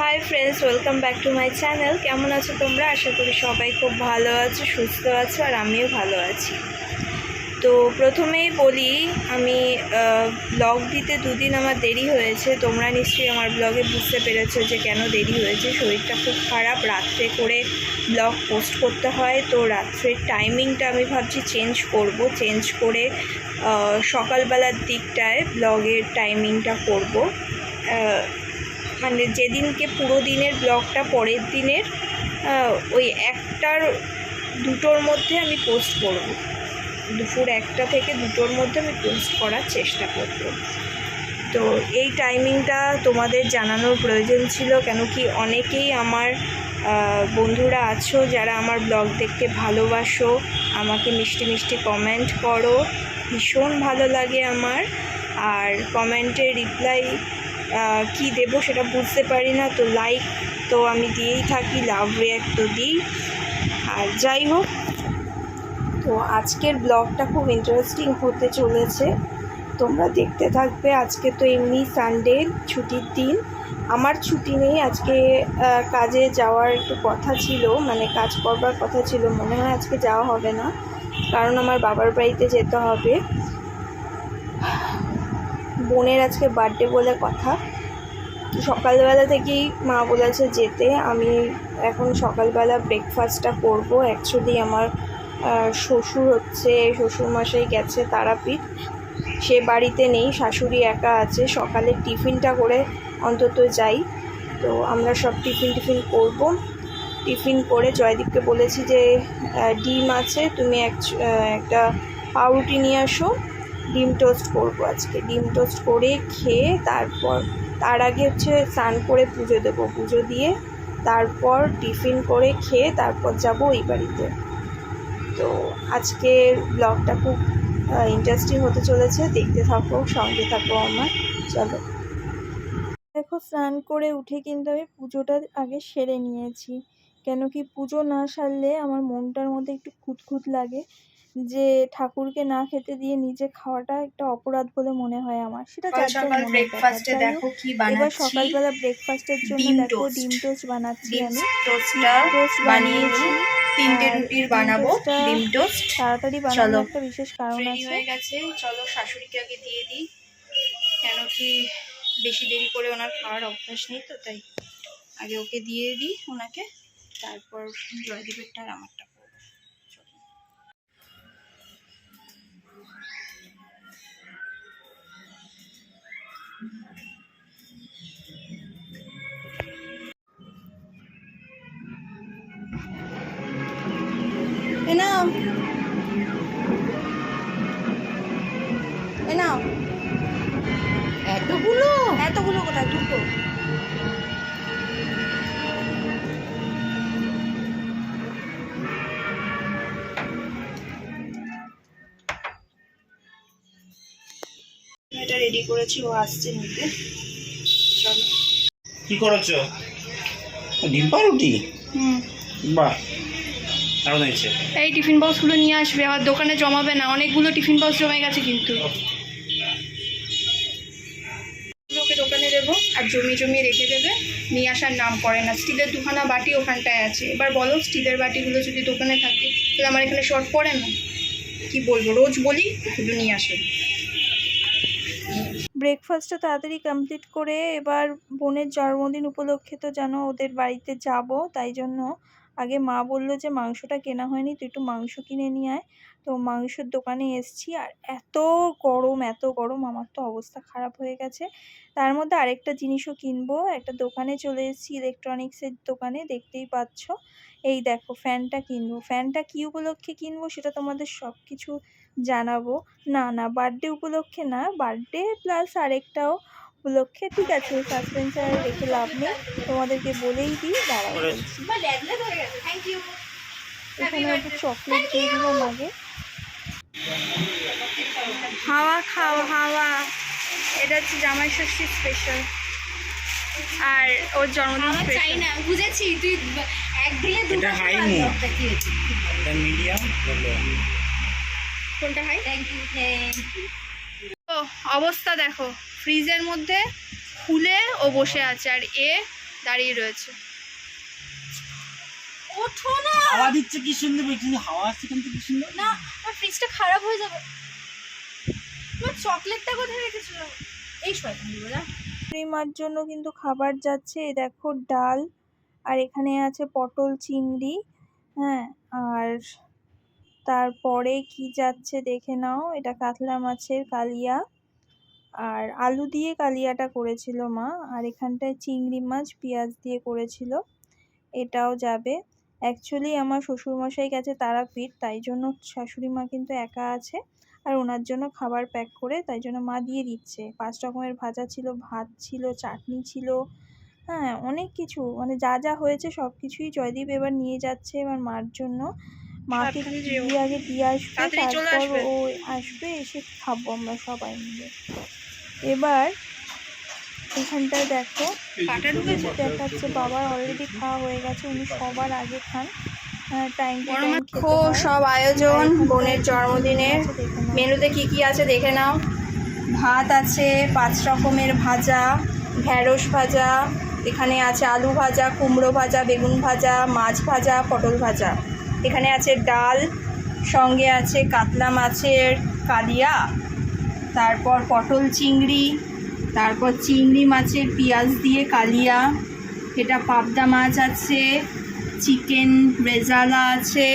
Hi friends welcome back to my channel কেমন আছো তোমরা? আশা করি সবাই খুব ভালো আছো, সুস্থ আছো, আর আমিও ভালো আছি। তো প্রথমেই বলি, আমি ব্লগ দিতে দুদিন আমার দেরি হয়েছে। তোমরা নিশ্চয়ই আমার ব্লগে বুঝতে পেরেছ যে কেন দেরি হয়েছে। শরীরটা খুব খারাপ। রাত্রে করে ব্লগ পোস্ট করতে হয়। তো রাত্রের টাইমিংটা আমি ভাবছি চেঞ্জ করব। চেঞ্জ করে সকালবেলার দিকটায় ব্লগের টাইমিংটা করব। মানে যেদিনকে পুরো দিনের ব্লগটা পরের দিনের ওই একটার, দুটোর মধ্যে আমি পোস্ট করব। দুপুর একটা থেকে দুটোর মধ্যে আমি পোস্ট করার চেষ্টা করব। তো এই টাইমিংটা তোমাদের জানানোর প্রয়োজন ছিল, কেন কি অনেকেই আমার বন্ধুরা আছো যারা আমার ব্লগ দেখতে ভালোবাসো, আমাকে মিষ্টি মিষ্টি কমেন্ট করো। ভীষণ ভালো লাগে আমার। আর কমেন্টের রিপ্লাই কি দেব সেটা বুঝতে পারি না। তো লাইক তো আমি দিয়েই থাকি লাভ রিয়াক্ট তো দিই। আর যাই হোক, তো আজকের ব্লগটা খুব ইন্টারেস্টিং হতে চলেছে। তোমরা দেখতে থাকবে আজকে তো এমনি সানডে ছুটির দিন। আমার ছুটি নেই, আজকে কাজে যাওয়ার একটু কথা ছিল মানে কাজ করবার কথা ছিল, মনে হয় আজকে যাওয়া হবে না। কারণ আমার বাবার বাড়িতে যেতে হবে। বোনের আজকে বার্থডে বলে কথা। সকালবেলা থেকেই মা বলেছে যেতে। আমি এখন সকালবেলা ব্রেকফাস্টটা করব। অ্যাকচুয়ালি আমার শ্বশুর হচ্ছে, শ্বশুরমশাই গেছে তারাপীঠ। সে বাড়িতে নেই, শাশুড়ি একা আছে। সকালে টিফিনটা করে অন্তত যাই। তো আমরা সব টিফিন টিফিন করব। টিফিন করে জয়দীপকে বলেছি যে ডিম আছে, তুমি এক একটা পাউরুটি নিয়ে আসো। ডিম টোস্ট করব আজকে। ডিম টোস্ট করে খেয়ে তারপর, তার আগে হচ্ছে স্নান করে পুজো দেবো, পুজো দিয়ে তারপর টিফিন করে খেয়ে তারপর যাব ওই বাড়িতে। তো আজকের ব্লগটা খুব ইন্টারেস্টিং হতে চলেছে। দেখতে থাকো, সঙ্গে থাকো আমার। চলো। দেখো, স্নান করে উঠে কিন্তু আমি পুজোটা আগে সেরে নিয়েছি। কেন কি পুজো না সারলে আমার মনটার মধ্যে একটু খুঁতখুত লাগে। যে ঠাকুরকে না খেতে দিয়ে নিজে খাওয়াটা একটা অপরাধ বলে মনে হয় আমার। সেটা সকাল ব্যাপার। ব্রেকফাস্টে দেখো কি এবার বানাচ্ছি। সকালবেলা ব্রেকফাস্টের জন্য দেখো ডিম টোস্ট বানাচ্ছি আমি। টোস্টটা টোস্ট বানিয়েছি। তিনটে রুটির বানাবো ডিম টোস্ট তাড়াতাড়ি। বানানোর একটা বিশেষ কারণ আছে। হয়ে গেছে। চলো শাশুড়িকে আগে দিয়ে দিই। কেন কি বেশি দেরি করে ওনার খাওয়ার অভ্যাস নেই তো তাই আগে ওকে দিয়ে দিই ওনাকে। তারপর জয়দীপেরটা আর আমারটা দুটো এটা রেডি করেছি ও আসছে নিতে। চলো। কি করেছ? ডিম পাউরুটি? হুম। বাহ এই টিফিন বক্সগুলো নিয়ে আসবে আর দোকানে জমাবে না অনেকগুলো টিফিন বক্স জমে গেছে কিন্তু ওকে দোকানে দেবো আর জমিয়ে জমিয়ে রেখে দেবে, নিয়ে আসার নাম করে না। স্টিলের দুখানা বাটি ওখানটায় আছে। এবার বলো, স্টিলের বাটিগুলো যদি দোকানে থাকে, তাহলে আমার এখানে শর্ট পড়ে না? কি বলব, রোজ বলি এগুলো নিয়ে আসে। ব্রেকফাস্টটা তাড়াতাড়ি কমপ্লিট করে এবার বোনের জন্মদিন উপলক্ষে তো জানো ওদের বাড়িতে যাব, তাই জন্য আগে মা বলল যে মাংসটা কেনা হয়নি, তুই একটু মাংস কিনে নিয়ে আয়। তো মাংসের দোকানে এসছি আর এত গরম এত গরম আমার তো অবস্থা খারাপ হয়ে গেছে। তার মধ্যে আরেকটা জিনিসও কিনবো। একটা দোকানে চলে এসেছি ইলেকট্রনিক্সের দোকানে দেখতেই পাচ্ছ। এই দেখো ফ্যানটা কিনবো। ফ্যানটা কী উপলক্ষে কিনবো সেটা তোমাদের সব কিছু জানাব। না না বার্থডে উপলক্ষে না বার্থডে প্লাস আরেকটাও উপলক্ষে। ঠিক আছে সাসপেন্স আর রেখে লাভ নেই। তোমাদেরকে বলেই দিই দাঁড়াও এখানে একটু চকলেট দিয়ে দিলাম আগে হাওয়া খাও হাওয়া। এটা হচ্ছে জামাই ষষ্ঠী স্পেশাল আর ওর জন্মদিন স্পেশাল না বুঝেছি তুই এক দিলে এটা হাই এটা মিডিয়াম বলো। কোনটা হাই থ্যাংক ইউ তো অবস্থা দেখো ফ্রিজের মধ্যে খুলে ও বসে আছে আর এ দাঁড়িয়ে রয়েছে। ওঠো না। হাওয়া দিচ্ছে কি সুন্দর বলছি হাওয়া আসছে কিন্তু কি সুন্দর না আমার ফ্রিজটা খারাপ হয়ে যাবে। তোমার চকলেটটা কোথায় রেখেছিল এই শয়তানগুলো মার জন্য কিন্তু খাবার যাচ্ছে। দেখো ডাল আর এখানে আছে পটল চিংড়ি হ্যাঁ আর তারপরে কি যাচ্ছে দেখে নাও। এটা কাতলা মাছের কালিয়া আর আলু দিয়ে কালিয়াটা করেছিল মা আর এখানটায় চিংড়ি মাছ পেঁয়াজ দিয়ে করেছিল। এটাও যাবে। অ্যাকচুয়ালি আমার শ্বশুরমশাই গেছে তারাপীঠ তাই জন্য শাশুড়ি মা কিন্তু একা আছে। আর ওনার জন্য খাবার প্যাক করে তাই জন্য মা দিয়ে দিচ্ছে। পাঁচ রকমের ভাজা ছিল ভাত ছিল চাটনি ছিল হ্যাঁ অনেক কিছু। মানে যা যা হয়েছে সব কিছুই জয়দীপ এবার নিয়ে যাচ্ছে এবার মার জন্য। মাকে দিয়ে আগে দিয়ে আসবে তারপর ও আসবে এসে খাব আমরা সবাই মিলে। এবার এখানটায় দেখো। দেখাচ্ছে বাবার অলরেডি খাওয়া হয়ে গেছে উনি সবার আগে খান। মাখো সব আয়োজন বোনের জন্মদিনের। মেনুতে কি কি আছে দেখে নাও। ভাত আছে পাঁচ রকমের ভাজা ঢ্যাঁড়স ভাজা এখানে আছে আলু ভাজা কুমড়ো ভাজা বেগুন ভাজা মাছ ভাজা পটল ভাজা। এখানে আছে ডাল সঙ্গে আছে কাতলা মাছের কালিয়া তারপর পটল চিংড়ি তারপর চিংড়ি মাছের পেঁয়াজ দিয়ে কালিয়া এটা পাবদা মাছ আছে চিকেন রেজালা আছে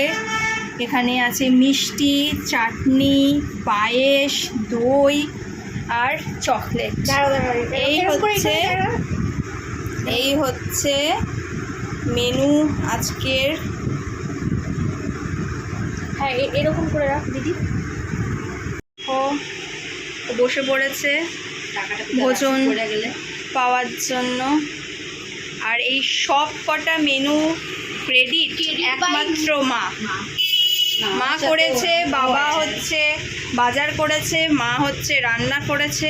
এখানে আছে মিষ্টি চাটনি পায়েস দই আর চকলেট। এই হচ্ছে এই হচ্ছে মেনু আজকের। হ্যাঁ এরকম করে রাখ দিদি। ও বসে পড়েছে। ভোজন পাওয়ার জন্য। আর এই সব কটা মেনু ক্রেডিট একমাত্র মা। মা করেছে, বাবা হচ্ছে, বাজার করেছে, মা হচ্ছে, রান্না করেছে।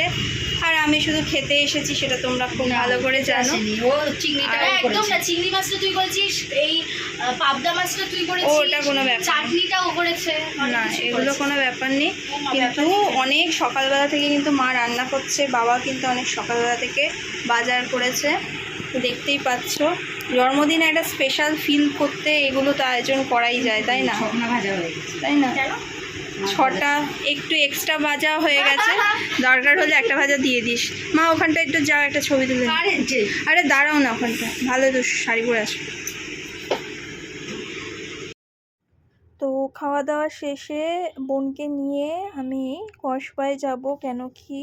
আর আমি শুধু খেতে এসেছি সেটা তোমরা খুব ভালো করে জানো। ও চিংড়িটা একদম না চিংড়ি মাছটা তুই করেছিস? এই পাবদা মাছটা তুই করেছিস? ওটা কোনো ব্যাপার চাটনিটাও করেছে। না এগুলো কোনো ব্যাপার নেই। কিন্তু অনেক সকালবেলা থেকে কিন্তু মা রান্না করছে বাবা কিন্তু অনেক সকালবেলা থেকে বাজার করেছে। দেখতেই পাচ্ছ জন্মদিনে একটা স্পেশাল ফিল করতে এগুলো তো আয়োজন করাই যায় তাই না? তাই না? ছটা একটু এক্সট্রা ভাজা হয়ে গেছে। দরকার হলে একটা ভাজা দিয়ে দিস। মা ওখানটা একটু যাও একটা ছবি তুলে। আরে দাঁড়াও না ওখানটা। ভালো তো শাড়ি পরে আসো। তো খাওয়া দাওয়া শেষে বোনকে নিয়ে আমি কসবায় যাব কেন কি?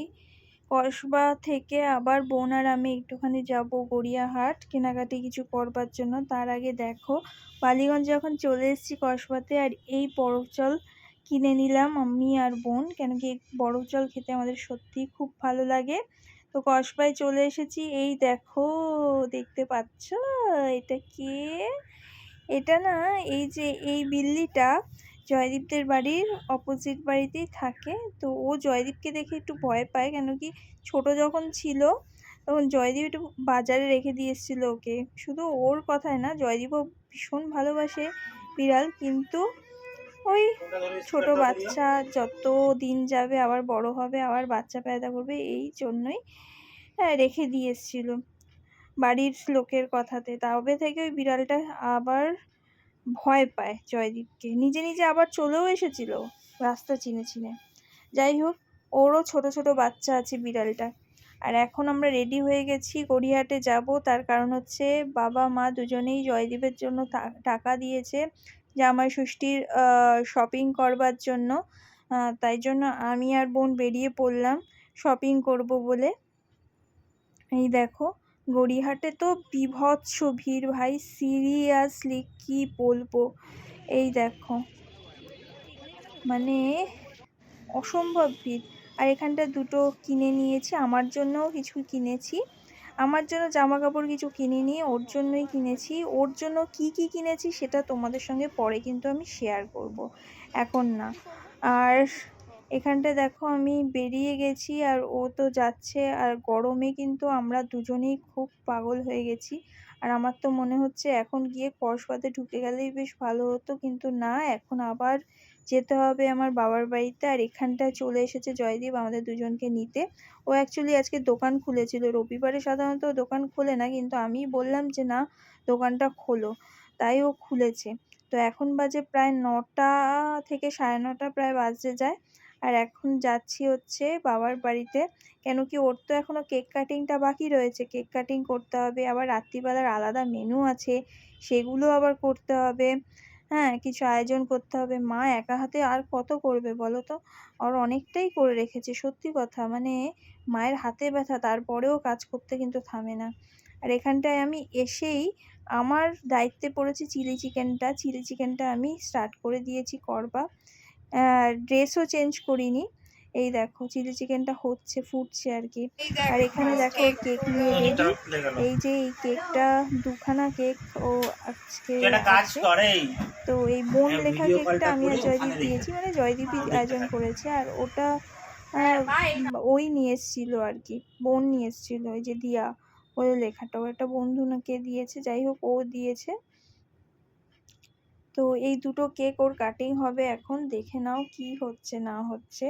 কসবা থেকে আবার বোন আর আমি একটুখানি যাব গড়িয়াহাট কেনাকাটি কিছু করবার জন্য। তার আগে দেখো বালিগঞ্জ যখন চলে এসেছি কসবাতে আর এই জল কিনে নিলাম আমি আর বোন, কেন কি বরফ জল খেতে আমাদের সত্যিই খুব ভালো লাগে। তো কসবায় চলে এসেছি, এই দেখো, দেখতে পাচ্ছ? এটা কে? এটা না, এই যে এই বিল্লিটা জয়দীপদের বাড়ির অপোজিট বাড়িতেই থাকে। তো ও জয়দীপকে দেখে একটু ভয় পায়, কেন কি ছোট যখন ছিল, তখন জয়দীপ একটু বাজারে রেখে দিয়ে এসেছিল ওকে। শুধু ওর কথায় না, জয়দীপও ভীষণ ভালোবাসে বিড়াল, কিন্তু ওই ছোট বাচ্চা যত দিন যাবে আবার বড় হবে আবার বাচ্চা পয়দা করবে এই জন্যই হ্যাঁ, রেখে দিয়ে এসেছিল। বাড়ির লোকের কথাতে। তবে থেকে ওই বিড়ালটা আবার ভয় পায় জয়দীপকে। নিজে নিজে আবার চলেও এসেছিল রাস্তা চিনে চিনে। যাই হোক ওরও ছোট ছোট বাচ্চা আছে বিড়ালটা। আর এখন আমরা রেডি হয়ে গেছি গড়িয়াহাটে যাব। তার কারণ হচ্ছে বাবা মা দুজনেই জয়দীপের জন্য টাকা দিয়েছে। জামাই ষষ্ঠীর শপিং করবার জন্য তাই জন্য আমি আর বোন বেরিয়ে পড়লাম শপিং করব বলে। এই দেখো গড়িহাটে তো বীভৎস ভিড় ভাই সিরিয়াসলি কি বলব? এই দেখো মানে অসম্ভব ভিড়। আর এখানটা দুটো কিনে নিয়েছি, আমার জন্যও কিছু কিনেছি। আমার জন্য জামা কাপড় কিছু কিনিনি ওর জন্যই কিনেছি। ওর জন্য কি কি কিনেছি সেটা তোমাদের সঙ্গে পরে কিন্তু আমি শেয়ার করব। এখন না। আর এখানটা দেখো আমি বেরিয়ে গেছি আর ও তো যাচ্ছে। আর গরমে কিন্তু আমরা দুজনেই খুব পাগল হয়ে গেছি। আর আমার তো মনে হচ্ছে এখন গিয়ে কসবাতে ঢুকে গেলেই বেশ ভালো হতো। কিন্তু না, এখন আবার যেতে হবে আমার বাবার বাড়িতে। আর এখানটায় চলে এসেছে জয়দীপ, আমাদের দুজনকে নিতে। ও অ্যাকচুয়ালি আজকে দোকান খুলেছিল। রবিবারে সাধারণত দোকান খোলে না, কিন্তু আমি বললাম যে না, দোকানটা খোলো। তাই ও খুলেছে। তো এখন বাজে প্রায় নটা থেকে সাড়ে নটা, প্রায় বাজে যায়। আর এখন যাচ্ছি হচ্ছে বাবার বাড়িতে। কেন কি ওর তো এখনও কেক কাটিংটা বাকি রয়েছে। কেক কাটিং করতে হবে। আবার রাত্রিবেলার আলাদা মেনু আছে। সেগুলো আবার করতে হবে। হ্যাঁ কিছু আয়োজন করতে হবে। মা একা হাতে আর কত করবে বলো তো? আর অনেকটাই করে রেখেছে, সত্যি কথা। মানে মায়ের হাতে ব্যথা, তারপরেও কাজ করতে কিন্তু থামে না। আর এখানটায় আমি এসেই আমার দায়িত্বে পড়েছে চিলি চিকেনটা। চিলি চিকেনটা আমি স্টার্ট করে দিয়েছি, করবা। ড্রেসও চেঞ্জ করিনি। এই দেখো চিলি চিকেনটা হচ্ছে ফুটছে আর কি আর এখানে দেখো কেক নিয়ে রেডি এই যে এই কেকটা দুখানা কেক ও আজকে কাজ করে তো এই বোন হ্যাঁ, লেখা কেকটা আমি আর জয়দীপ দিয়েছি মানে জয়দীপই আয়োজন করেছে। আর ওটা আহ, ওই নিয়ে এসেছিল আর কি বোন নিয়ে এসেছিল ওই যে দিয়া ওই লেখাটা। একটা বন্ধু নাকে দিয়েছে যাই হোক ও দিয়েছে। তো এই দুটো কেক ওর কাটিং হবে এখন দেখে নাও কি হচ্ছে না হচ্ছে।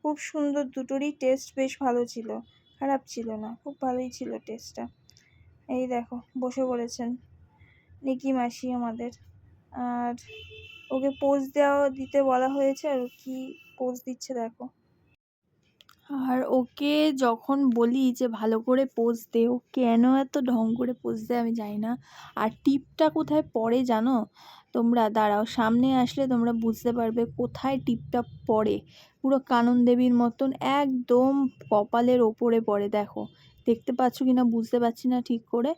খুব সুন্দর দুটোরই টেস্ট বেশ ভালো ছিল। খারাপ ছিল না, খুব ভালোই ছিল টেস্টটা এই দেখো, বসে পড়েছেন নিকি মাসি আমাদের। আর ওকে পোজ দেওয়া, দিতে বলা হয়েছে আর কি পোজ দিচ্ছে দেখো। আর ওকে যখন বলি যে ভালো করে পোজ দে, ও কেন এত ঢং করে পোজ দেয় আমি জানি না। আর টিপটা কোথায় পড়ে জানো? তোমরা দাঁড়াও সামনে আসলে তোমরা বুঝতে পারবে কোথায় টিপটা পড়ে। পুরো কানন দেবীর মতন একদম কপালের ওপরে পড়ে দেখো। দেখতে পাচ্ছ কি না বুঝতে পারছি না ঠিক করে।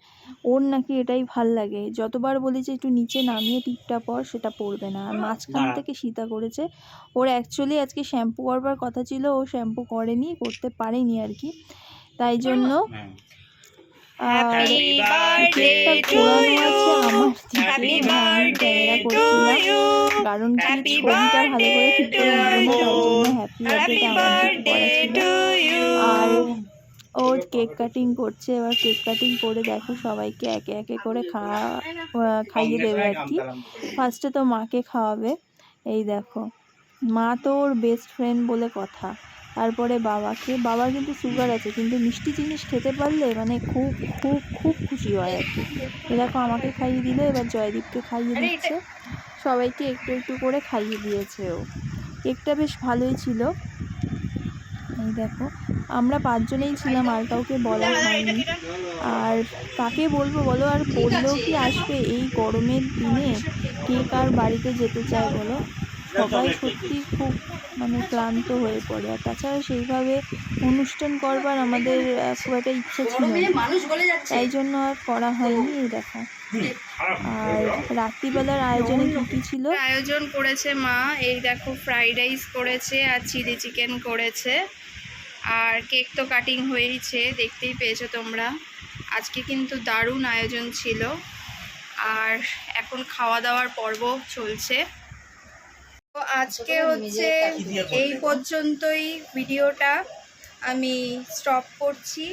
ওর নাকি এটাই ভালো লাগে। যতবার বলি যে একটু নিচে নামিয়ে টিপটা পর সেটা পড়বে না। আর মাঝখান থেকে সীতা করেছে। ওর অ্যাকচুয়ালি আজকে শ্যাম্পু করবার কথা ছিল ও শ্যাম্পু করেনি করতে পারেনি আর কি। তাই জন্য হ্যাঁ। আর Happy কেকটা birthday to ঘোরানো আছে you. আমার Happy দিকে হ্যাঁ, birthday to করছিলাম you. কারণ কি Happy ভালো করে ঠিক করে birthday না to তাই হ্যাপি বার্থডেটা Happy আমার birthday to you. আর ও কেক কাটিং করছে এবার কেক কাটিং করে দেখো সবাইকে একে একে করে খাওয়া খাইয়ে দেবে আর কি। ফার্স্টে তো মাকে খাওয়াবে। এই দেখো মা তো ওর বেস্ট ফ্রেন্ড বলে কথা। তারপরে বাবাকে বাবার কিন্তু সুগার আছে কিন্তু মিষ্টি জিনিস খেতে পারলে মানে খুব খুব খুব খুশি হয় আর কি। এ দেখো আমাকে খাইয়ে দিল এবার জয়দীপকে খাইয়ে দিচ্ছে। সবাইকে একটু একটু করে খাইয়ে দিয়েছে ও। কেকটা বেশ ভালোই ছিল। এই দেখো আমরা পাঁচজনেই ছিলাম আর কাউকে বলা হয়নি। আর কাকে বলব বলো আর বললেও কি আসবে এই গরমের দিনে? কে কার বাড়িতে যেতে চায় বলো? সবাই সত্যি খুব মানে ক্লান্ত হয়ে পড়ে। আর তাছাড়া সেইভাবে অনুষ্ঠান করবার আমাদের খুব একটা ইচ্ছে ছিল তাই জন্য আর করা হয়নি এই দেখো। আর রাত্রিবেলার আয়োজনে কি কি ছিল? আয়োজন করেছে মা, এই দেখো ফ্রাইড রাইস করেছে আর চিলি চিকেন করেছে। আর কেক তো কাটিং হয়েইছে, দেখতেই পেয়েছ তোমরা। আজকে কিন্তু দারুণ আয়োজন ছিল। আর এখন খাওয়া দাওয়ার পর্ব চলছে। আজকে হচ্ছে এই পর্যন্তই ভিডিওটা আমি স্টপ করছি।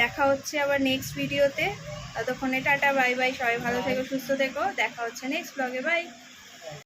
দেখা হচ্ছে আবার নেক্সট ভিডিওতে ততক্ষণে টাটা বাই বাই সবাই ভালো থেকো সুস্থ থেকো। দেখা হচ্ছে নেক্সট ব্লগে বাই